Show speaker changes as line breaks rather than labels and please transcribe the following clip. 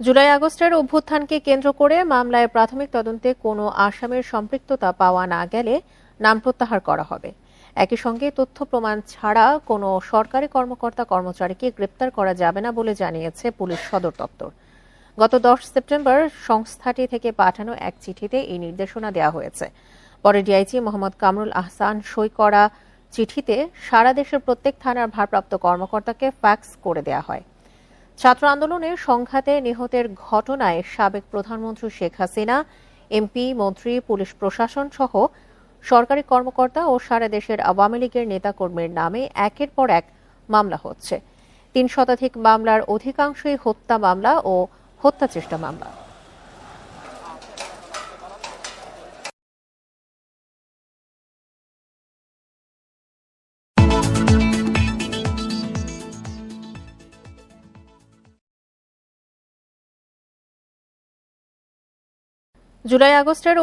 জুলাই আগস্টের অভ্যুত্থানকে কেন্দ্র করে মামলায় প্রাথমিক তদন্তে কোনো আসামের সম্পৃক্ততা পাওয়া না গেলে নাম প্রত্যাহার করা হবে। একই সঙ্গে তথ্য প্রমাণ ছাড়া কোনো সরকারি কর্মকর্তা কর্মচারীকে গ্রেপ্তার করা যাবে না বলে জানিয়েছে পুলিশ সদর দপ্তর। গত দশ সেপ্টেম্বর সংস্থাটি থেকে পাঠানো এক চিঠিতে এই নির্দেশনা দেওয়া হয়েছে। পরে ডিআইজি মোহাম্মদ কামরুল আহসান সই করা চিঠিতে সারা দেশের প্রত্যেক থানার ভারপ্রাপ্ত কর্মকর্তাকে ফ্যাক্স করে দেওয়া হয়। ছাত্র আন্দোলনের সংঘাতে নিহতের ঘটনায় সাবেক প্রধানমন্ত্রী শেখ হাসিনা, এমপি, মন্ত্রী, পুলিশ প্রশাসন সহ সরকারি কর্মকর্তা ও সারা দেশের আওয়ামী লীগের নেতাকর্মীর নামে একের পর এক মামলা হচ্ছে। তিন শতাধিক মামলার অধিকাংশই হত্যা মামলা ও হত্যা চেষ্টা মামলা। জুলাই আগস্টের